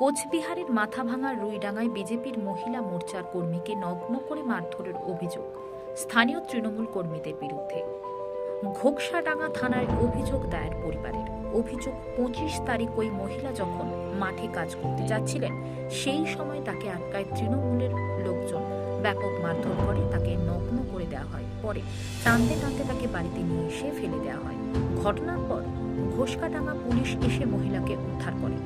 কোচবিহারের মাথাভাঙার রুইডাঙ্গায় বিজেপির মহিলা মোর্চার কর্মীকে নগ্ন করে মারধরের অভিযোগ স্থানীয় তৃণমূল কর্মীদের বিরুদ্ধে। ঘোকসাডাঙ্গা থানায় অভিযোগ দায়ের পরিবারের। অভিযোগ পঁচিশ তারিখ ওই মহিলা যখন মাঠে কাজ করতে যাচ্ছিলেন, সেই সময় তাকে আটকায় তৃণমূলের লোকজন। ব্যাপক মারধর করে তাকে নগ্ন করে দেওয়া হয়। পরে টানতে টানতে তাকে বাড়িতে নিয়ে এসে ফেলে দেওয়া হয়। ঘটনার পর ঘোষকাডাঙ্গা পুলিশ এসে মহিলাকে উদ্ধার করে।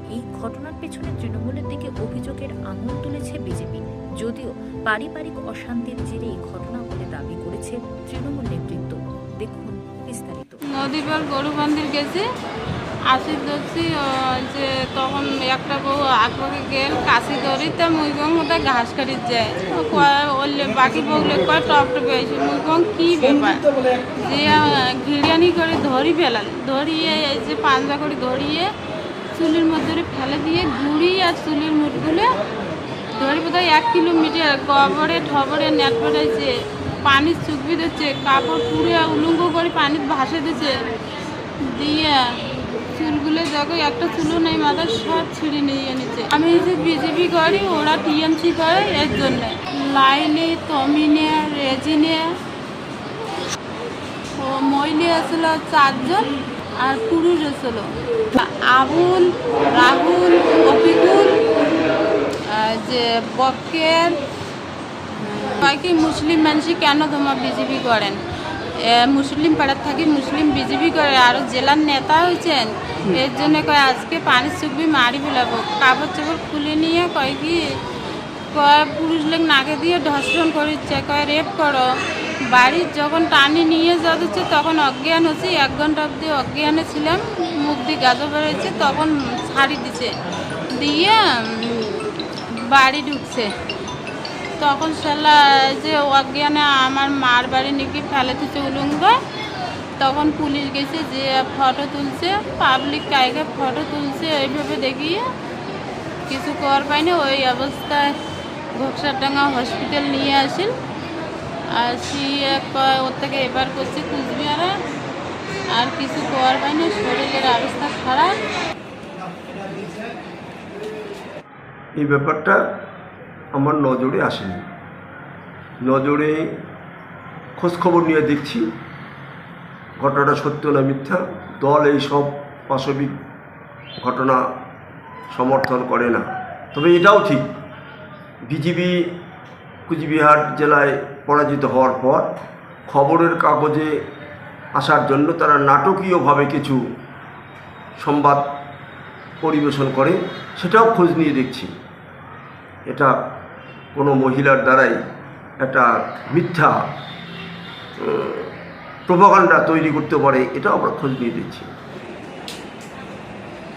ঘটনার পেছনে তৃণমূলের দিকে অভিযোগের আঙুল তুলেছে বিজেপি। যদিও পারিবারিক অশান্তির জেরে এই ঘটনা বলে দাবি করেছে তৃণমূল নেতৃত্ব। দেখুন বিস্তারিত। নদীবার গরু বান্ধির গেছে। আসি ধরছি যে তখন একটা বউ আগবাগে গেল, কাশি ধরিতে তা বং ওটা ঘাস কাটি যায়। ওলে বাকি বউলে কয়, টপ টপে এসে মুই বং কি ব্যাপার? যে ঘিড়িয়ানি করে ধরি ফেলাল। ধরিয়ে, এই যে পাঞ্জা করে ধরিয়ে চুলির মধ্যে ফেলে দিয়ে ঘুড়ি আর চুলির মুঠগুলো ধরি বোধহয় এক কিলোমিটার কবরে ঠবরে নেট পড়েছে পানি চুকবি দিচ্ছে, কাপড় পুড়ে উলঙ্গ করে পানি ভাসে দিচ্ছে। দিয়ে চুলগুলো দেখো, একটা চুলও নেই মাথার সব ছিঁড়ে নিয়ে নিচ্ছে আমি যে বিজেপি করি, ওরা টিএমসি করে এর জন্য। লাইলি, তমিনে, রেজিনে। ও মহিলা আসলো চারজন। আর পুরুষ আসলো আবুল, রাহুল, অফিকুল যে বক্কের কয় কি মুসলিম মানুষই কেন তোমার বিজেপি করেন? মুসলিম পাড়ার থাকি মুসলিম বিজেপি করে, আর জেলার নেতা হয়েছেন। এর জন্য কয়, আজকে পানি চুকবি মারি ফেলাবো। কাপড় চাপড় খুলে নিয়ে কয় কি, কয়, পুরুষ লোক নাকে দিয়ে ধর্ষণ করিচ্ছে, কয় রেপ করো। বাড়ির যখন টানি নিয়ে যাচ্ছে, তখন অজ্ঞান হচ্ছে এক ঘণ্টা অবধি অজ্ঞানে ছিলাম, মুখ দিয়ে গাজা বেরোচ্ছে, তখন ছাড়ি দিছে দিয়ে বাড়ি ঢুকছে। তখন শালা যে অজ্ঞানে আমার মার বাড়ি নাকি ফেলে দিচ্ছে উলঙ্গ। তখন পুলিশ গেছে যে ফটো তুলছে পাবলিক কায়কে ফটো তুলছে, এইভাবে দেখিয়ে কিছু করার পাইনি। ওই অবস্থায় ঘোকসারডাঙ্গা হসপিটাল নিয়ে আসিল আসিয়ে কয়, ওর থেকে এবার করছে কুচবিহারে। আর কিছু কর পাইনি শরীরের অবস্থা খারাপ। এই ব্যাপারটা আমার নজরে আসেনি। নজরে খোঁজখবর নিয়ে দেখছি, ঘটনাটা সত্য না মিথ্যা। দল এই সব পাশবিক ঘটনা সমর্থন করে না। তবে এটাও ঠিক, বিজিবি কুচবিহার জেলায় পরাজিত হওয়ার পর খবরের কাগজে আসার জন্য তারা নাটকীয়ভাবে কিছু সংবাদ পরিবেশন করে, সেটাও খোঁজ নিয়ে দেখছি। এটা কোনো মহিলার দ্বারাই একটা মিথ্যা প্রভাকাণ্ডা তৈরি করতে পারে, এটাও আমরা খোঁজ নিয়ে দেখছি।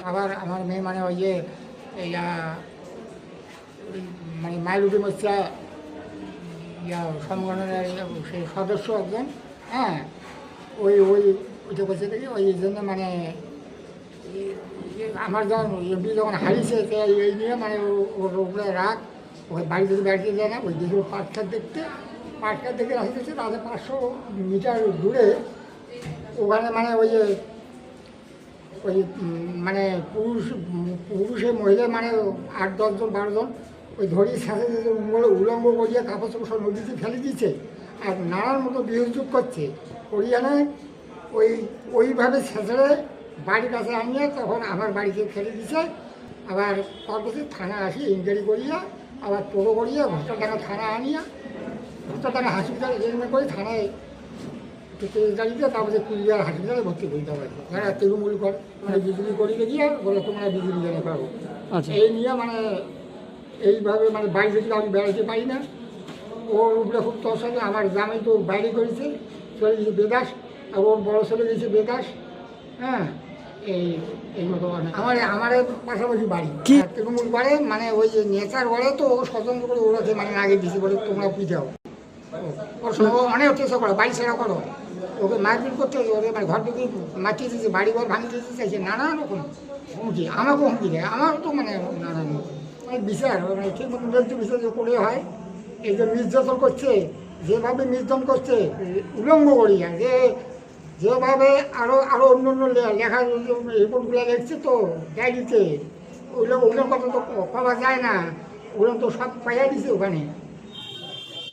আবার আমার মেয়ে মানে ওই যে মানে মাইলুটি মোর্চা ইয়া সংগঠনের সেই সদস্য একজন হ্যাঁ ওই ওই, ওইটা বলছে দেখি ওই জন্য মানে আমার যখন এমপি যখন হারিয়েছে এই- নিয়ে মানে ওর ওপরে রাগ, ওই বাড়ি থেকে বাড়িতে যায় না, ওই দিকে পাটখার দেখতে পাটখার দেখে আসতেছে তাদের পাঁচশো মিটার দূরে ওখানে মানে ওই যে, ওই মানে পুরুষ, পুরুষে মহিলা মানে আট দশজন বারোজন ওই ধরি সাথে উলঙ্গ করিয়ে কাপড় চোপড় সব নদীতে ফেলে দিচ্ছে আর নানান মতো বিহযোগ করছে। করিয়ানে ওই ওইভাবে ছেঁচড়ে বাড়ির কাছে আনিয়ে তখন আমার বাড়িতে ফেলে দিছে আবার তারপরে থানা আসি ইনকোয়ারি করিয়া আবার টোটো করিয়া ভোটারডাঙ্গা থানা আনিয়া ভোটারডাঙ্গা হসপিটালে এরকম করে থানায় একটু তেল তারপরে কুচবিহার হসপিটালে ভর্তি করে দেওয়া হয়েছে। যারা তৃণমূল কর মানে বিজেপি করিয়ে গিয়ে বলে তোমরা বিজেপি জানে পাবো এই নিয়ে মানে এইভাবে মানে বাড়ি থেকে আমি বেড়াতে পারি না। ওর উপরে খুব তসলে আমার গ্রামে তো বাইরে করেছে চলে গেছে বেদাস আর ওর বড় ছেলে গেছে বেদাস। হ্যাঁ এই এই মতো আমার আমার পাশাপাশি বাড়ি। তৃণমূল করে মানে ওই যে নেচার বলে তো ও স্বতন্ত্র করে ওরাকে মানে আগে দিছে বলে তোমরা পিঠাও ওর সঙ্গে অনেক চেষ্টা করো বাড়ি ছেড়া করো। ওকে মারপিট করতে ওদের মানে ঘর থেকে মাটিয়ে দিচ্ছে বাড়ি ঘর ভাঙিয়ে দিতে চাইছে নানা রকম হুমকি আমাকেও হুমকি দেয় আমারও তো মানে নানান মানে বিচার মানে ঠিক মতো ন্যায্য বিচার যে করে হয়, এই যে নির্যাতন করছে, যেভাবে নির্যাতন করছে, উলঙ্গ করিয়া, যে যেভাবে আরও আরও অন্য অন্য লেখা রিপোর্টগুলো লিখছে তো, ডায়েরিতে ওইগুলো ওগুলোর কথা তো করা যায় না ওগুলো তো সব পাইয়া দিছে ওখানে।